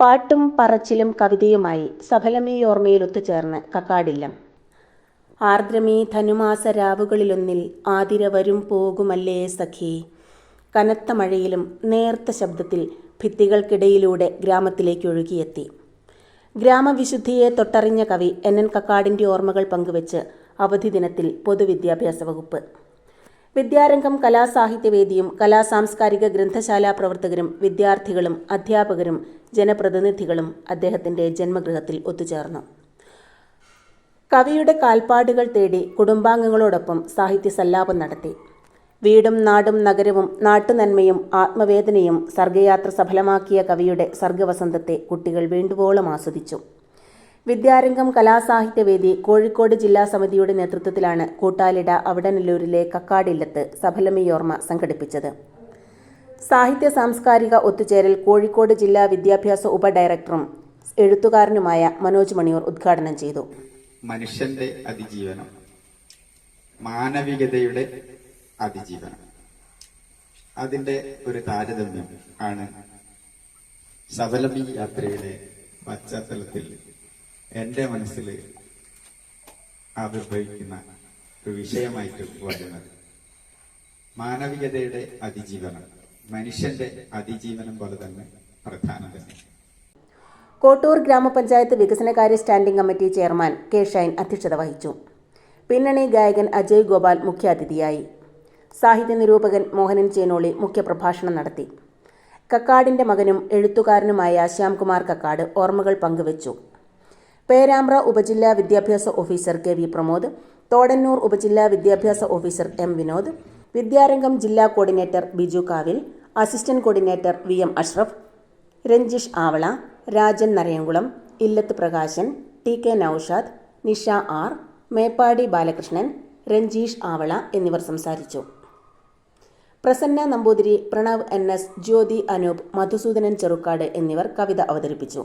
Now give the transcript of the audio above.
പാട്ടും പറച്ചിലും കവിതയുമായി സഫലമീ ഓർമ്മയിൽ ഒത്തുചേർന്ന് കക്കാടില്ലം. ആർദ്രമീ ധനുമാസ രാവുകളിലൊന്നിൽ ആതിര വരും പോകുമല്ലേ സഖി. കനത്ത മഴയിലും നേർത്ത ശബ്ദത്തിൽ ഭിത്തികൾക്കിടയിലൂടെ ഗ്രാമത്തിലേക്ക് ഒഴുകിയെത്തി. ഗ്രാമവിശുദ്ധിയെ തൊട്ടറിഞ്ഞ കവി എൻ എൻ കക്കാടിന്റെ ഓർമ്മകൾ പങ്കുവച്ച് അവധി ദിനത്തിൽ പൊതുവിദ്യാഭ്യാസ വകുപ്പ്. വിദ്യാരംഗം കലാസാഹിത്യവേദിയും കലാസാംസ്കാരിക ഗ്രന്ഥശാല പ്രവർത്തകരും വിദ്യാർത്ഥികളും അധ്യാപകരും ജനപ്രതിനിധികളും അദ്ദേഹത്തിന്റെ ജന്മഗൃഹത്തിൽ ഒത്തുചേർന്നു. കവിയുടെ കാൽപ്പാടുകൾ തേടി കുടുംബാംഗങ്ങളോടൊപ്പം സാഹിത്യ സല്ലാപം നടത്തി. വീടും നാടും നഗരവും നാട്ടുനന്മയും ആത്മവേദനയും സർഗയാത്ര സഫലമാക്കിയ കവിയുടെ സർഗവസന്തത്തെ കുട്ടികൾ വേണ്ടുവോളം ആസ്വദിച്ചു. വിദ്യാരംഗം കലാസാഹിത്യവേദി കോഴിക്കോട് ജില്ലാ സമിതിയുടെ നേതൃത്വത്തിലാണ് കൂട്ടാലിട അവിടനല്ലൂരിലെ കക്കാടില്ലത്ത് സഫലമിയോർമ്മ സംഘടിപ്പിച്ചത്. സാഹിത്യ സാംസ്കാരിക ഒത്തുചേരൽ കോഴിക്കോട് ജില്ലാ വിദ്യാഭ്യാസ ഉപഡയറക്ടറും എഴുത്തുകാരനുമായ മനോജ് മണിയൂർ ഉദ്ഘാടനം ചെയ്തു. മനുഷ്യന്റെ അതിജീവനം മാനവികതയുടെ അതിജീവനം. അതിന്റെ ഒരു താരതമ്യം ആണ് സബലമി യാത്രയുടെ പശ്ചാത്തലത്തിൽ എന്റെ മനസ്സിൽ ആവിർഭവിക്കുന്ന ഒരു വിഷയമായിട്ട് വരുന്നത് മാനവികതയുടെ അതിജീവനം മനുഷ്യന്റെ അതിജീവനം പോലെ തന്നെ പ്രധാനം തന്നെ. കോട്ടൂർ ഗ്രാമപഞ്ചായത്ത് വികസനകാര്യ standing committee chairman K Shine അധ്യക്ഷത വഹിച്ചു. പിന്നണി ഗായകൻ അജയ് ഗോപാൽ മുഖ്യാതിഥിയായി. സാഹിത്യ നിരൂപകൻ മോഹനൻ ചേനോളി മുഖ്യപ്രഭാഷണം നടത്തി. കക്കാടിന്റെ മകനും എഴുത്തുകാരനുമായ ശ്യാംകുമാർ കക്കാട് ഓർമ്മകൾ പങ്കുവച്ചു. പേരാമ്പ്ര ഉപജില്ലാ വിദ്യാഭ്യാസ officer K V Pramod Thodannur ഉപജില്ലാ വിദ്യാഭ്യാസ ഓഫീസർ എം വിനോദ് വിദ്യാരംഗം ജില്ലാ coordinator Biju Kavil assistant coordinator V M Ashraf Ranjish Avala Rajan Narayamkulam Illath Prakashan T K Noushad Nisha R Meppadi Balakrishnan Ranjeesh Avala എന്നിവർ സംസാരിച്ചു. പ്രസന്ന നമ്പൂതിരി പ്രണവ് എൻ എസ് ജ്യോതി അനൂപ് മധുസൂദനൻ ചെറുക്കാട് എന്നിവർ കവിത അവതരിപ്പിച്ചു.